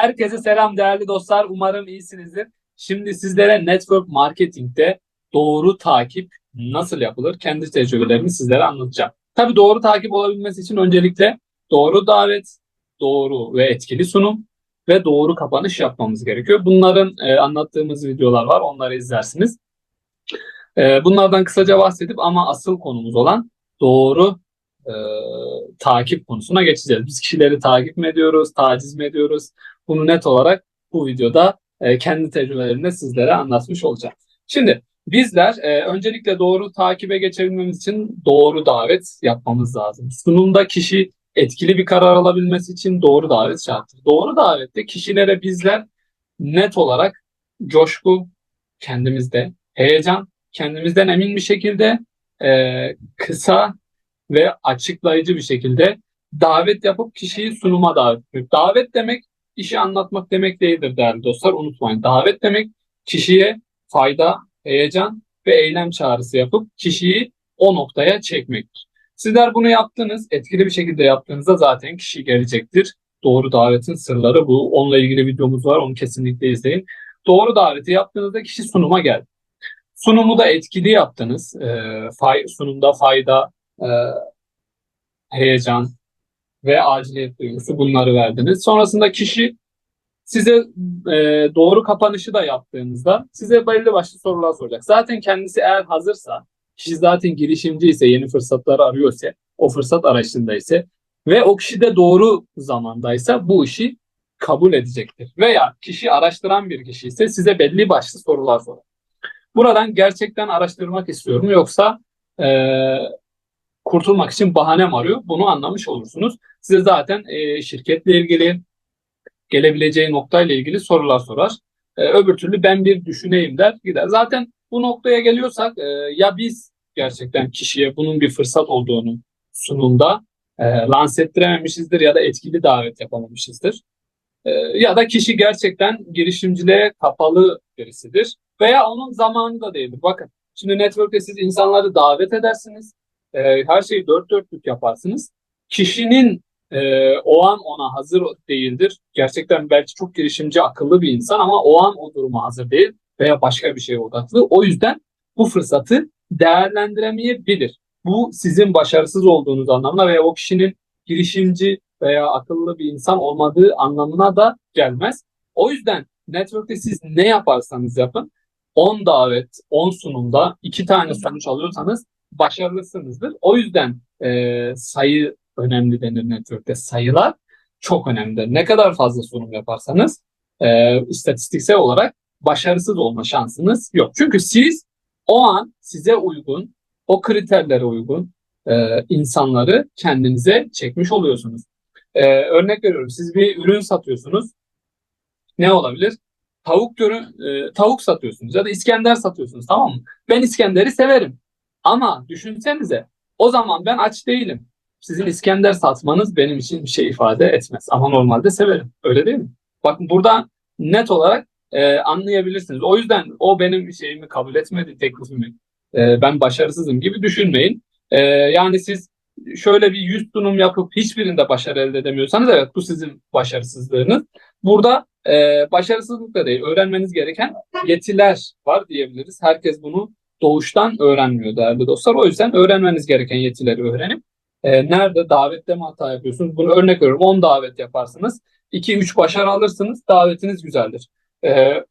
Herkese selam değerli dostlar. Umarım iyisinizdir. Şimdi sizlere network marketingte doğru takip nasıl yapılır? Kendi tecrübelerimi sizlere anlatacağım. Tabii doğru takip olabilmesi için öncelikle doğru davet, doğru ve etkili sunum ve doğru kapanış yapmamız gerekiyor. Bunların e, anlattığımız videolar var. Onları izlersiniz. E, bunlardan kısaca bahsedip ama asıl konumuz olan doğru e, takip konusuna geçeceğiz. Biz kişileri takip mi ediyoruz, taciz mi ediyoruz? Bunu net olarak bu videoda e, kendi tecrübelerimle sizlere anlatmış olacağım. Şimdi bizler e, öncelikle doğru takibe geçebilmemiz için doğru davet yapmamız lazım. Sunumda kişi etkili bir karar alabilmesi için doğru davet şarttır. Doğru davette kişilere bizler net olarak coşku kendimizde, heyecan kendimizden emin bir şekilde e, kısa ve açıklayıcı bir şekilde davet yapıp kişiyi sunuma davet ediyor. Davet demek işi anlatmak demek değildir değerli dostlar. Unutmayın. Davet demek kişiye fayda, heyecan ve eylem çağrısı yapıp kişiyi o noktaya çekmektir. Sizler bunu yaptınız, etkili bir şekilde yaptığınızda zaten kişi gelecektir. Doğru davetin sırları bu. Onunla ilgili videomuz var, onu kesinlikle izleyin. Doğru daveti yaptığınızda kişi sunuma geldi. Sunumu da etkili yaptınız. E, fay, sunumda fayda, e, heyecan ve aciliyet duygusu bunları verdiniz. Sonrasında kişi size e, doğru kapanışı da yaptığınızda size belli başlı sorular soracak. Zaten kendisi eğer hazırsa, kişi zaten girişimci ise, yeni fırsatları arıyorsa, o fırsat arayışında ise ve o kişi de doğru zamandaysa bu işi kabul edecektir. Veya kişi araştıran bir kişi ise size belli başlı sorular sorar. Buradan gerçekten araştırmak istiyorum yoksa e, kurtulmak için bahane mi arıyor? Bunu anlamış olursunuz. Size zaten e, şirketle ilgili gelebileceği noktayla ilgili sorular sorar. E, öbür türlü ben bir düşüneyim der gider. Zaten bu noktaya geliyorsak e, ya biz gerçekten kişiye bunun bir fırsat olduğunu sunumda e, lanse ettirememişizdir ya da etkili davet yapamamışızdır. E, ya da kişi gerçekten girişimciliğe kapalı birisidir veya onun zamanı da değildir. Bakın şimdi network'te siz insanları davet edersiniz e, her şeyi dört dörtlük yaparsınız. Kişinin e, o an ona hazır değildir. Gerçekten belki çok girişimci, akıllı bir insan ama o an o duruma hazır değil veya başka bir şeye odaklı. O yüzden bu fırsatı değerlendiremeyebilir. Bu sizin başarısız olduğunuz anlamına veya o kişinin girişimci veya akıllı bir insan olmadığı anlamına da gelmez. O yüzden network'te siz ne yaparsanız yapın 10 davet, 10 sunumda 2 tane sonuç alıyorsanız başarılısınızdır. O yüzden e, sayı önemli denir network'te. Sayılar çok önemlidir. Ne kadar fazla sunum yaparsanız e, istatistiksel olarak başarısız olma şansınız yok. Çünkü siz o an size uygun, o kriterlere uygun e, insanları kendinize çekmiş oluyorsunuz. E, örnek veriyorum siz bir ürün satıyorsunuz. Ne olabilir? Tavuk görün, e, tavuk satıyorsunuz ya da İskender satıyorsunuz tamam mı? Ben İskender'i severim. Ama düşünsenize o zaman ben aç değilim. Sizin İskender satmanız benim için bir şey ifade etmez. Ama normalde severim. Öyle değil mi? Bakın burada net olarak e, anlayabilirsiniz. O yüzden o benim şeyimi kabul etmedi, teklifimi. E, ben başarısızım gibi düşünmeyin. E, yani siz şöyle bir yüz sunum yapıp hiçbirinde başarı elde edemiyorsanız evet bu sizin başarısızlığınız. Burada e, başarısızlık da değil. Öğrenmeniz gereken yetiler var diyebiliriz. Herkes bunu doğuştan öğrenmiyor değerli dostlar. O yüzden öğrenmeniz gereken yetileri öğrenip e, nerede davette mi hata yapıyorsunuz? Bunu örnek veriyorum. 10 davet yaparsınız. 2-3 başarı alırsınız. Davetiniz güzeldir. E,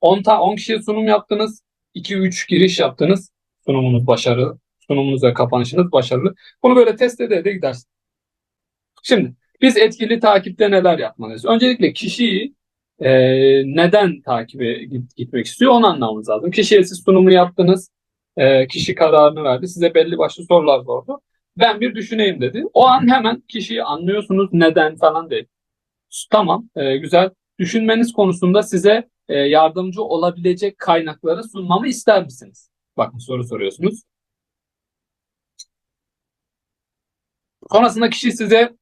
10, ta, 10 kişiye sunum yaptınız. 2-3 giriş yaptınız. Sunumunuz başarılı. Sunumunuz ve kapanışınız başarılı. Bunu böyle test ede ede gidersiniz. Şimdi biz etkili takipte neler yapmalıyız? Öncelikle kişiyi e, neden takibe git, gitmek istiyor onu anlamamız lazım. Kişiye siz sunumu yaptınız, e, kişi kararını verdi, size belli başlı sorular sordu. Ben bir düşüneyim dedi. O an hemen kişiyi anlıyorsunuz neden falan değil. Tamam, e, güzel. Düşünmeniz konusunda size e, yardımcı olabilecek kaynakları sunmamı ister misiniz? Bakın soru soruyorsunuz. Sonrasında kişi size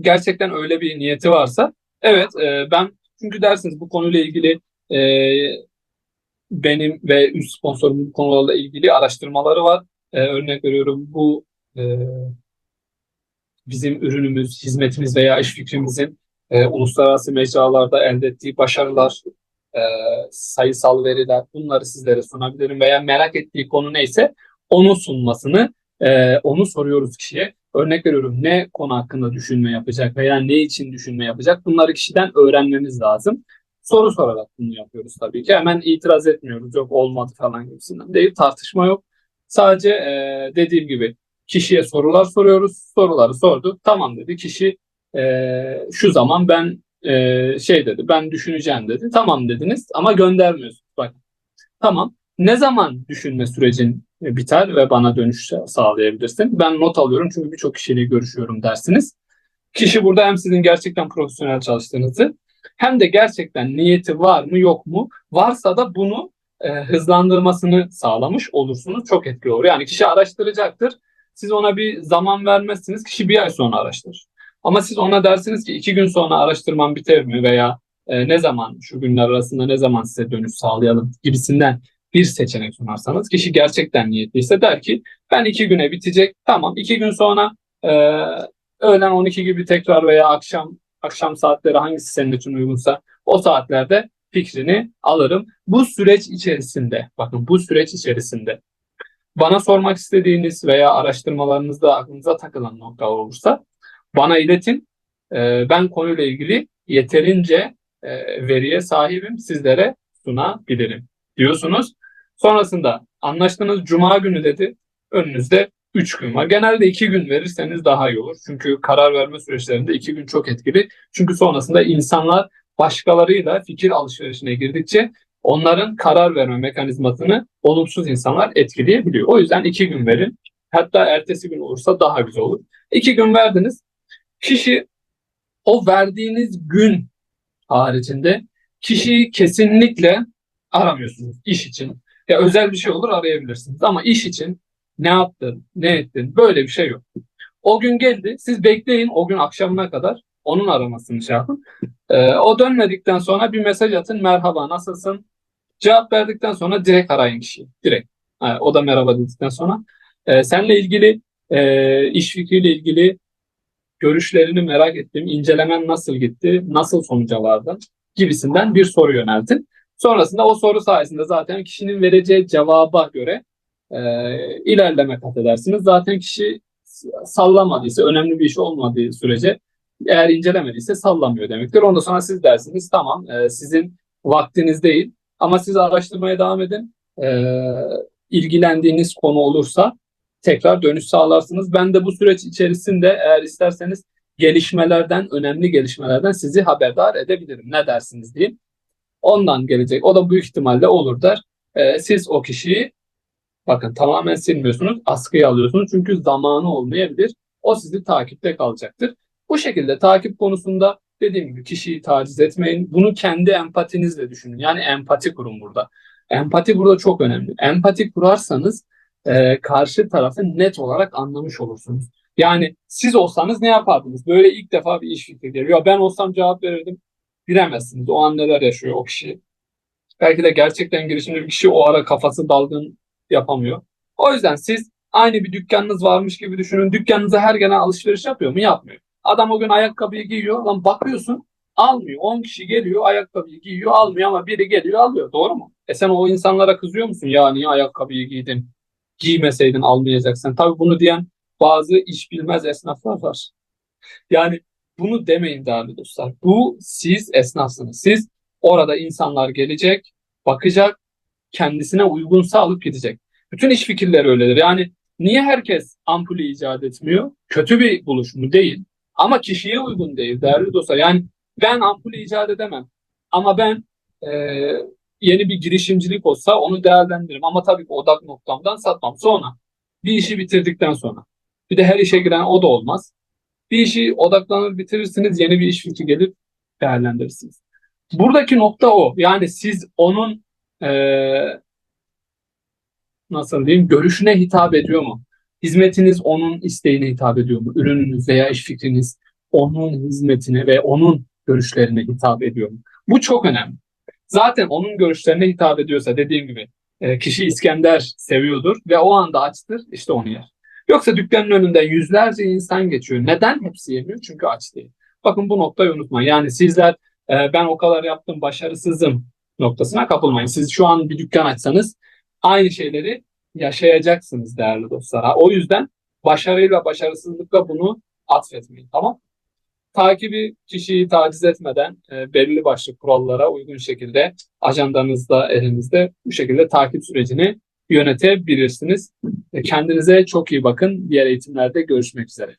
gerçekten öyle bir niyeti varsa evet e, ben çünkü dersiniz bu konuyla ilgili e, benim ve üst sponsorumun bu konularla ilgili araştırmaları var. E, örnek veriyorum bu e, bizim ürünümüz, hizmetimiz veya iş fikrimizin e, uluslararası mecralarda elde ettiği başarılar, e, sayısal veriler bunları sizlere sunabilirim veya merak ettiği konu neyse onu sunmasını e, onu soruyoruz kişiye. Örnek veriyorum ne konu hakkında düşünme yapacak veya ne için düşünme yapacak bunları kişiden öğrenmemiz lazım. Soru sorarak bunu yapıyoruz tabii ki. Hemen itiraz etmiyoruz. Yok olmadı falan gibisinden değil. Tartışma yok. Sadece e, dediğim gibi kişiye sorular soruyoruz. Soruları sorduk. Tamam dedi. Kişi e, şu zaman ben e, şey dedi. Ben düşüneceğim dedi. Tamam dediniz ama göndermiyorsunuz. Bak tamam. Ne zaman düşünme sürecin biter ve bana dönüş sağlayabilirsin? Ben not alıyorum çünkü birçok kişiyle görüşüyorum dersiniz. Kişi burada hem sizin gerçekten profesyonel çalıştığınızı hem de gerçekten niyeti var mı yok mu? Varsa da bunu e, hızlandırmasını sağlamış olursunuz. Çok etkili olur. Yani kişi araştıracaktır. Siz ona bir zaman vermezsiniz. Kişi bir ay sonra araştırır. Ama siz ona dersiniz ki iki gün sonra araştırmam biter mi veya e, ne zaman şu günler arasında ne zaman size dönüş sağlayalım gibisinden bir seçenek sunarsanız kişi gerçekten niyetliyse der ki ben iki güne bitecek tamam iki gün sonra e, öğlen 12 gibi tekrar veya akşam akşam saatleri hangisi senin için uygunsa o saatlerde fikrini alırım. Bu süreç içerisinde bakın bu süreç içerisinde bana sormak istediğiniz veya araştırmalarınızda aklınıza takılan noktalar olursa bana iletin. E, ben konuyla ilgili yeterince e, veriye sahibim sizlere sunabilirim diyorsunuz. Sonrasında anlaştığınız cuma günü dedi. Önünüzde 3 gün var. Genelde 2 gün verirseniz daha iyi olur. Çünkü karar verme süreçlerinde 2 gün çok etkili. Çünkü sonrasında insanlar başkalarıyla fikir alışverişine girdikçe onların karar verme mekanizmasını olumsuz insanlar etkileyebiliyor. O yüzden 2 gün verin. Hatta ertesi gün olursa daha güzel olur. 2 gün verdiniz. Kişi o verdiğiniz gün haricinde kişiyi kesinlikle aramıyorsunuz iş için. Ya özel bir şey olur arayabilirsiniz ama iş için ne yaptın, ne ettin böyle bir şey yok. O gün geldi siz bekleyin o gün akşamına kadar onun aramasını şey yapın. Ee, o dönmedikten sonra bir mesaj atın merhaba nasılsın? Cevap verdikten sonra direkt arayın kişiyi. Direkt. O da merhaba dedikten sonra. Ee, seninle ilgili e, iş fikriyle ilgili görüşlerini merak ettim. İncelemen nasıl gitti? Nasıl sonuca vardın? Gibisinden bir soru yöneltin. Sonrasında o soru sayesinde zaten kişinin vereceği cevaba göre e, ilerleme kat edersiniz. Zaten kişi sallamadıysa, önemli bir iş olmadığı sürece eğer incelemediyse sallamıyor demektir. Ondan sonra siz dersiniz tamam e, sizin vaktiniz değil ama siz araştırmaya devam edin. E, ilgilendiğiniz konu olursa tekrar dönüş sağlarsınız. Ben de bu süreç içerisinde eğer isterseniz gelişmelerden, önemli gelişmelerden sizi haberdar edebilirim. Ne dersiniz diyeyim. Ondan gelecek. O da büyük ihtimalle olur der. E, siz o kişiyi bakın tamamen silmiyorsunuz. Askıya alıyorsunuz. Çünkü zamanı olmayabilir. O sizi takipte kalacaktır. Bu şekilde takip konusunda dediğim gibi kişiyi taciz etmeyin. Bunu kendi empatinizle düşünün. Yani empati kurun burada. Empati burada çok önemli. Empati kurarsanız e, karşı tarafı net olarak anlamış olursunuz. Yani siz olsanız ne yapardınız? Böyle ilk defa bir iş fikri geliyor. Ben olsam cevap verirdim. Bilemezsiniz. O an neler yaşıyor o kişi. Belki de gerçekten girişimci bir kişi o ara kafası dalgın yapamıyor. O yüzden siz aynı bir dükkanınız varmış gibi düşünün. Dükkanınıza her gelen alışveriş yapıyor mu? Yapmıyor. Adam o gün ayakkabıyı giyiyor. Lan bakıyorsun almıyor. 10 kişi geliyor ayakkabıyı giyiyor almıyor ama biri geliyor alıyor. Doğru mu? E sen o insanlara kızıyor musun? Ya niye ayakkabıyı giydin? Giymeseydin almayacaksın. Tabii bunu diyen bazı iş bilmez esnaflar var. Yani bunu demeyin değerli dostlar. Bu siz esnafsınız. Siz orada insanlar gelecek, bakacak, kendisine uygunsa alıp gidecek. Bütün iş fikirleri öyledir. Yani niye herkes ampulü icat etmiyor? Kötü bir buluş mu? Değil. Ama kişiye uygun değil değerli dostlar. Yani ben ampulü icat edemem. Ama ben e, yeni bir girişimcilik olsa onu değerlendiririm. Ama tabii ki odak noktamdan satmam. Sonra bir işi bitirdikten sonra. Bir de her işe giren o da olmaz. Bir işi odaklanır bitirirsiniz, yeni bir iş fikri gelir değerlendirirsiniz. Buradaki nokta o. Yani siz onun ee, nasıl diyeyim görüşüne hitap ediyor mu? Hizmetiniz onun isteğine hitap ediyor mu? Ürününüz veya iş fikriniz onun hizmetine ve onun görüşlerine hitap ediyor mu? Bu çok önemli. Zaten onun görüşlerine hitap ediyorsa dediğim gibi kişi İskender seviyordur ve o anda açtır işte onu yer. Yoksa dükkanın önünden yüzlerce insan geçiyor. Neden hepsi yemiyor? Çünkü aç değil. Bakın bu noktayı unutmayın. Yani sizler e, ben o kadar yaptım başarısızım noktasına kapılmayın. Siz şu an bir dükkan açsanız aynı şeyleri yaşayacaksınız değerli dostlar. O yüzden başarıyla başarısızlıkla bunu atfetmeyin. Tamam? Takibi kişiyi taciz etmeden e, belirli başlı kurallara uygun şekilde ajandanızda elinizde bu şekilde takip sürecini yönetebilirsiniz. E, Kendinize çok iyi bakın. Diğer eğitimlerde görüşmek üzere.